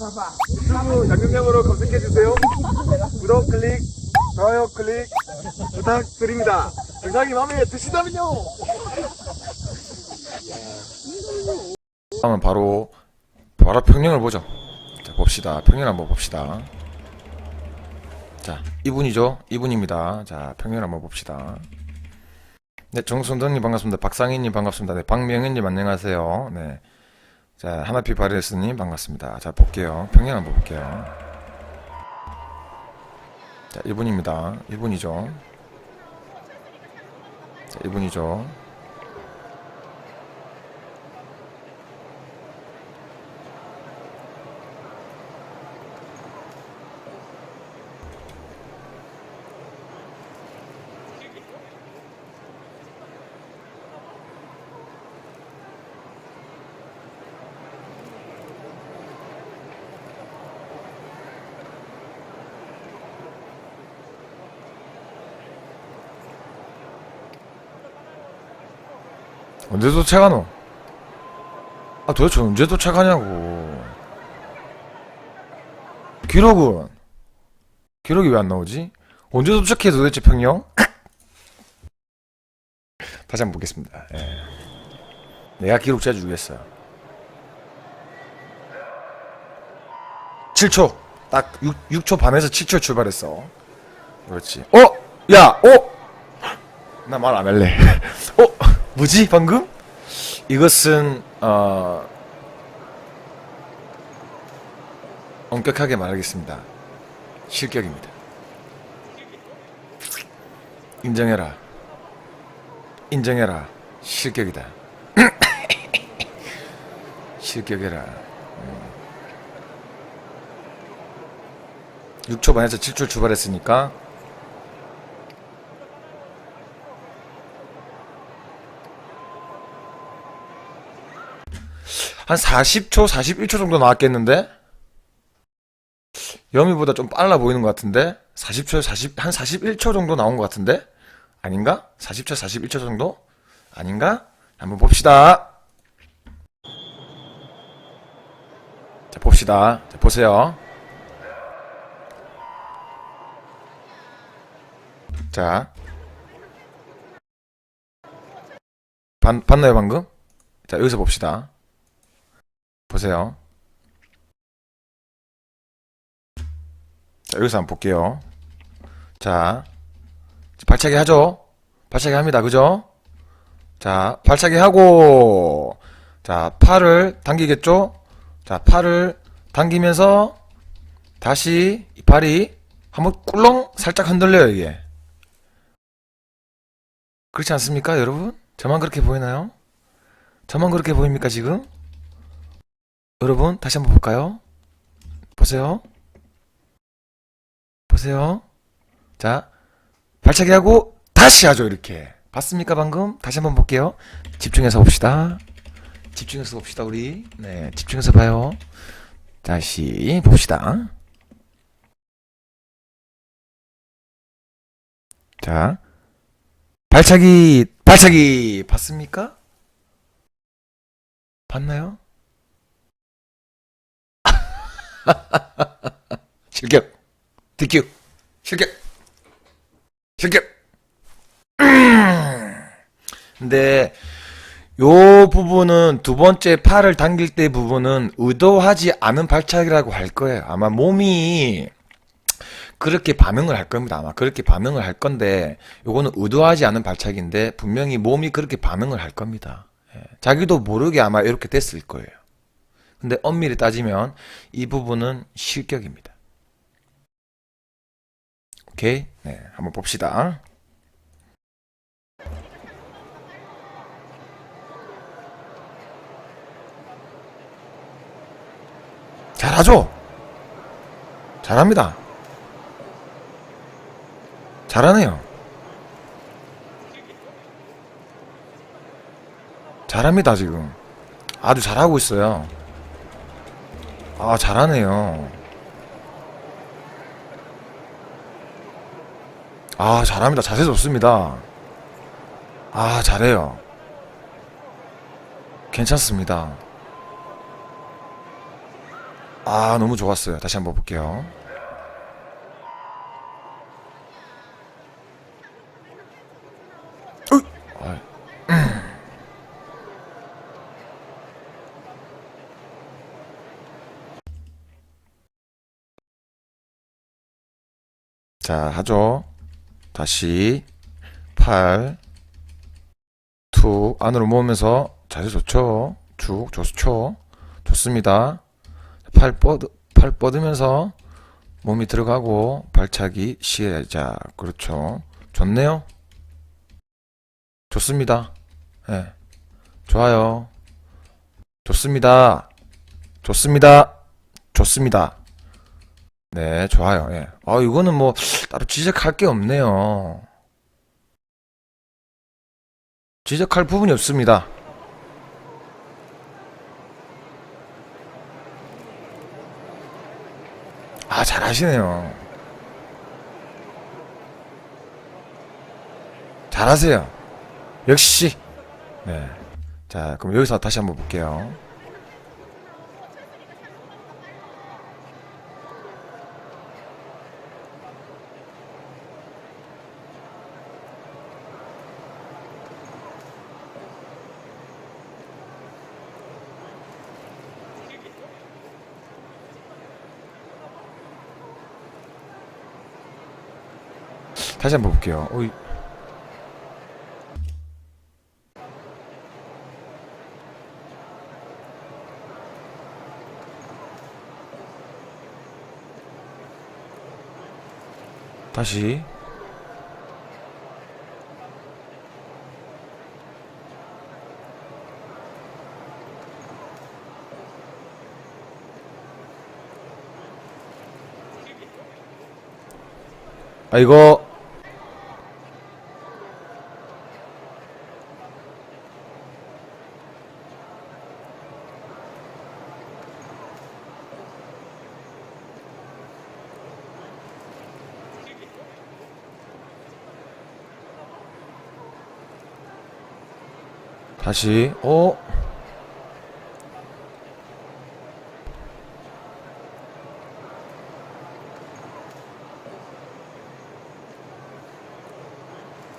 유튜브 양념장으로 검색해주세요. 구독 클릭, 좋아요 클릭 부탁드립니다. 영상이 마음에 드시다면요. 다음은 바로 바로 평령을 보죠. 자 봅시다. 평령 한번 봅시다. 자 이분이죠. 이분입니다. 자 평령 한번 봅시다. 네 정순덕님 반갑습니다. 박상희님 반갑습니다. 네 박명현님 안녕하세요. 네. 자 하나피 바레스님 반갑습니다. 자 볼게요. 평령 한번 볼게요. 자 이분입니다. 이분이죠. 자 이분이죠. 언제 도착하노? 아 도대체 언제 도착하냐고 기록은 기록이 왜 안 나오지? 언제 도착해 도대체 평영? 다시 한번 보겠습니다 예. 내가 기록 짜주겠어요 7초 딱 6, 초 반에서 7초 출발했어 그렇지 어? 야! 어? 나 말 안 할래 어? 뭐지 방금? 이것은 어 엄격하게 말하겠습니다. 실격입니다. 인정해라. 인정해라. 실격이다. 실격해라. 음. 6초 반에서 7초 출발했으니까 한 40초, 41초 정도 나왔겠는데? 여미보다 좀 빨라 보이는 것 같은데? 40초, 40, 한 41초 정도 나온 것 같은데? 아닌가? 40초, 41초 정도? 아닌가? 한번 봅시다. 자, 봅시다. 자, 보세요. 자. 봤, 봤나요, 방금? 자, 여기서 봅시다. 보세요. 자, 여기서 한번 볼게요. 자, 발차기 하죠? 발차기 합니다. 그죠? 자, 발차기 하고, 자, 팔을 당기겠죠? 자, 팔을 당기면서 다시 이 발이 한번 꿀렁 살짝 흔들려요, 이게. 그렇지 않습니까, 여러분? 저만 그렇게 보이나요? 저만 그렇게 보입니까, 지금? 여러분 다시 한번 볼까요? 보세요. 보세요. 자, 발차기 하고 다시 하죠 이렇게. 봤습니까 방금? 다시 한번 볼게요. 집중해서 봅시다. 집중해서 봅시다 우리. 네, 집중해서 봐요. 다시 봅시다. 자, 발차기, 발차기 봤습니까? 봤나요? 실격. 뒷격. 실격. 실격. 음. 근데 요 부분은 두 번째 팔을 당길 때 부분은 의도하지 않은 발차기라고 할 거예요. 아마 몸이 그렇게 반응을 할 겁니다. 아마 그렇게 반응을 할 건데 요거는 의도하지 않은 발차기인데 분명히 몸이 그렇게 반응을 할 겁니다. 예. 자기도 모르게 아마 이렇게 됐을 거예요. 근데 엄밀히 따지면 이 부분은 실격입니다. 오케이? 네, 한번 봅시다. 잘하죠? 잘합니다. 잘하네요. 잘합니다, 지금. 아주 잘하고 있어요. 아, 잘하네요. 아, 잘합니다. 자세 좋습니다. 아, 잘해요. 괜찮습니다. 아, 너무 좋았어요. 다시 한번 볼게요. 자, 하죠. 다시 8 2 안으로 모으면서 자세 좋죠. 쭉 좋죠. 좋습니다. 팔 뻗, 팔 뻗으면서 몸이 들어가고 발차기 시작. 그렇죠. 좋네요. 좋습니다. 예. 좋아요. 좋습니다. 좋습니다. 좋습니다. 네, 좋아요. 예. 아, 이거는 뭐 따로 지적할 게 없네요. 지적할 부분이 없습니다. 아, 잘하시네요. 잘하세요. 역시. 네. 자, 그럼 여기서 다시 한번 볼게요. 다시 한번 볼게요. 어이. 다시. 아, 이거, 다시, 어?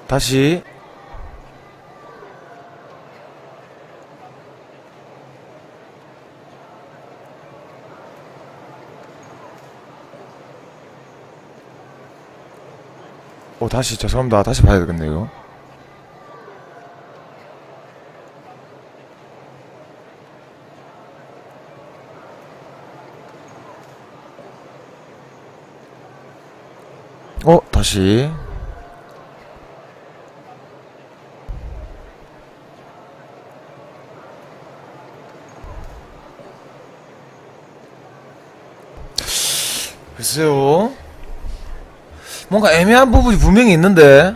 다시, 어, 다시, 죄송합니다. 다시 봐야 되겠네요. 어, 다시. 글쎄요. 뭔가 애매한 부분이 분명히 있는데.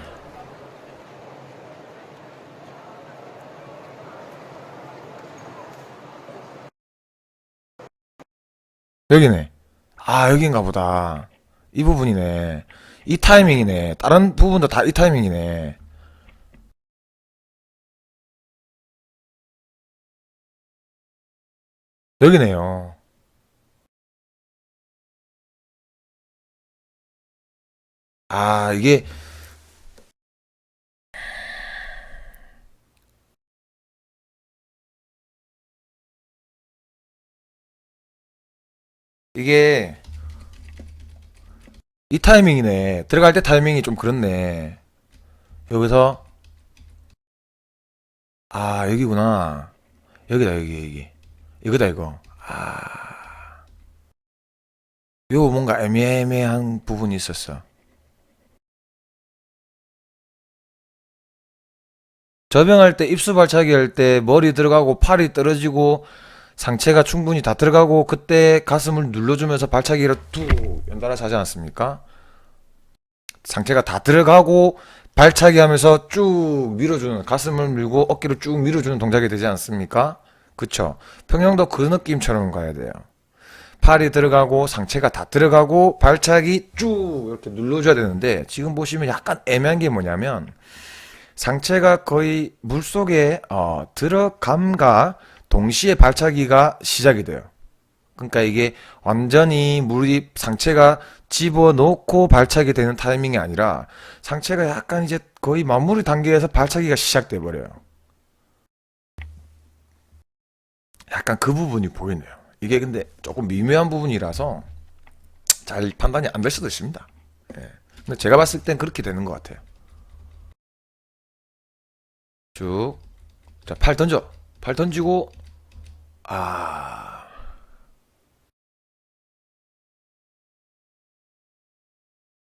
여기네. 아, 여긴가 보다. 이 부분이네. 이 타이밍이네. 다른 부분도 다 이 타이밍이네. 여기네요. 아, 이게 이게 이 타이밍이네. 들어갈 때 타이밍이 좀 그렇네. 여기서 아, 여기구나. 여기다, 여기, 여기. 이거다, 이거. 아. 요 뭔가 애매애매한 부분이 있었어. 접영할 때 입수 발차기 할 때 머리 들어가고 팔이 떨어지고 상체가 충분히 다 들어가고 그때 가슴을 눌러주면서 발차기를 툭 연달아서 하지 않습니까? 상체가 다 들어가고 발차기 하면서 쭉 밀어주는 가슴을 밀고 어깨를 쭉 밀어주는 동작이 되지 않습니까? 그쵸? 평형도 그 느낌처럼 가야 돼요. 팔이 들어가고 상체가 다 들어가고 발차기 쭉 이렇게 눌러줘야 되는데 지금 보시면 약간 애매한 게 뭐냐면 상체가 거의 물속에 어, 들어감과 동시에 발차기가 시작이 돼요. 그러니까 이게 완전히 물이 상체가 집어넣고 발차기 되는 타이밍이 아니라 상체가 약간 이제 거의 마무리 단계에서 발차기가 시작돼 버려요. 약간 그 부분이 보이네요. 이게 근데 조금 미묘한 부분이라서 잘 판단이 안 될 수도 있습니다. 예. 근데 제가 봤을 땐 그렇게 되는 것 같아요. 쭉. 자, 팔 던져. 팔 던지고, 아.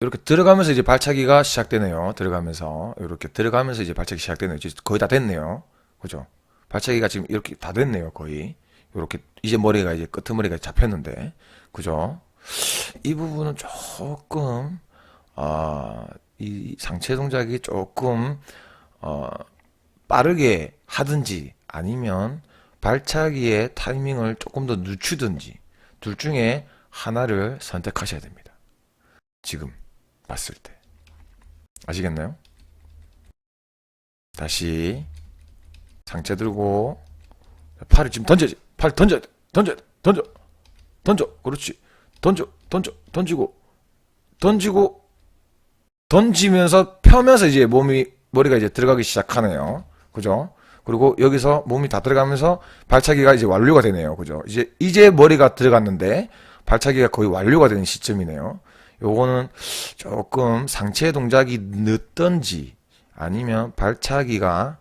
이렇게 들어가면서 이제 발차기가 시작되네요. 들어가면서. 이렇게 들어가면서 이제 발차기 시작되네요. 이제 거의 다 됐네요. 그죠? 발차기가 지금 이렇게 다 됐네요. 거의. 이렇게, 이제 머리가 이제 끄트머리가 잡혔는데. 그죠? 이 부분은 조금, 아, 이 상체 동작이 조금, 어, 빠르게 하든지 아니면 발차기의 타이밍을 조금 더 늦추든지 둘 중에 하나를 선택하셔야 됩니다. 지금 봤을 때. 아시겠나요? 다시 상체 들고 팔을 지금 던져야지. 팔 던져야 돼. 던져야 돼. 던져. 던져. 그렇지. 던져. 던져. 던지고 던지고 던지면서 펴면서 이제 몸이 머리가 이제 들어가기 시작하네요. 그죠? 그리고 여기서 몸이 다 들어가면서 발차기가 이제 완료가 되네요. 그죠? 이제 이제 머리가 들어갔는데 발차기가 거의 완료가 되는 시점이네요. 요거는 조금 상체 동작이 늦던지 아니면 발차기가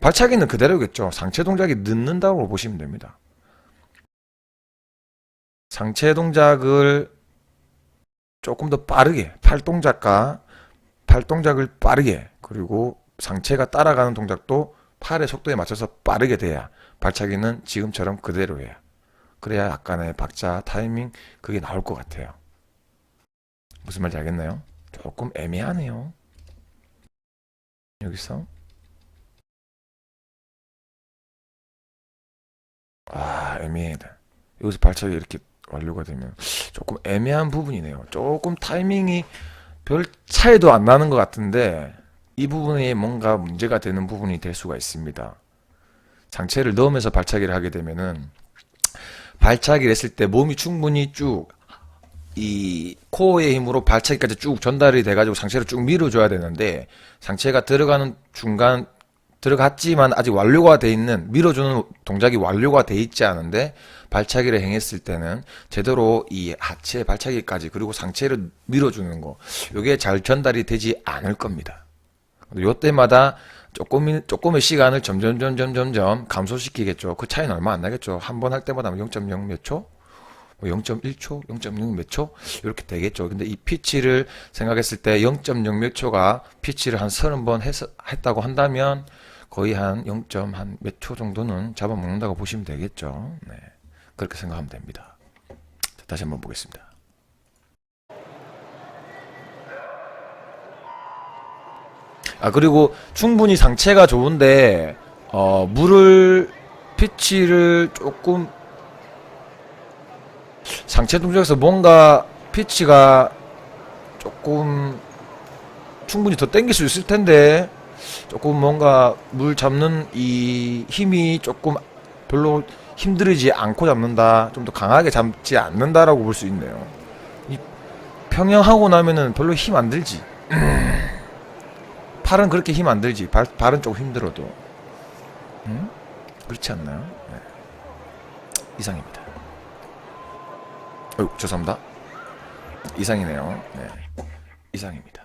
발차기는 그대로겠죠. 상체 동작이 늦는다고 보시면 됩니다. 상체 동작을 조금 더 빠르게 팔 동작과 팔 동작을 빠르게 그리고 상체가 따라가는 동작도 팔의 속도에 맞춰서 빠르게 돼야 발차기는 지금처럼 그대로 해야 그래야 약간의 박자 타이밍 그게 나올 것 같아요. 무슨 말인지 알겠나요? 조금 애매하네요. 여기서. 아 애매하다 여기서 발차기 이렇게 완료가 되면 조금 애매한 부분이네요. 조금 타이밍이 별 차이도 안 나는 것 같은데 이 부분이 뭔가 문제가 되는 부분이 될 수가 있습니다. 상체를 넣으면서 발차기를 하게 되면은 발차기를 했을 때 몸이 충분히 쭉 이 코어의 힘으로 발차기까지 쭉 전달이 돼가지고 상체를 쭉 밀어줘야 되는데 상체가 들어가는 중간 들어갔지만 아직 완료가 돼 있는 밀어주는 동작이 완료가 돼 있지 않은데 발차기를 행했을 때는 제대로 이 하체 발차기까지 그리고 상체를 밀어주는 거 이게 잘 전달이 되지 않을 겁니다. 요 때마다 조금 조금의 시간을 점점 점점 점점 감소시키겠죠. 그 차이는 얼마 안 나겠죠. 한 번 할 때마다 0.0 몇 초, 뭐 0.1초, 0.6몇초 이렇게 되겠죠. 근데 이 피치를 생각했을 때 0.0 몇 초가 피치를 한 30번 해서 했다고 한다면 거의 한 0. 한 몇 초 정도는 잡아먹는다고 보시면 되겠죠. 네. 그렇게 생각하면 됩니다. 자, 다시 한번 보겠습니다. 아 그리고 충분히 상체가 좋은데 어 물을 피치를 조금 상체 동작에서 뭔가 피치가 조금 충분히 더 땡길 수 있을 텐데 조금 뭔가 물 잡는 이 힘이 조금 별로 힘들지 않고 잡는다 좀 더 강하게 잡지 않는다라고 볼 수 있네요. 이 평형하고 나면은 별로 힘 안 들지 팔은 그렇게 힘 안 들지. 발, 발은 조금 힘들어도. 음? 그렇지 않나요? 네. 이상입니다. 어유 죄송합니다. 이상이네요. 네. 이상입니다.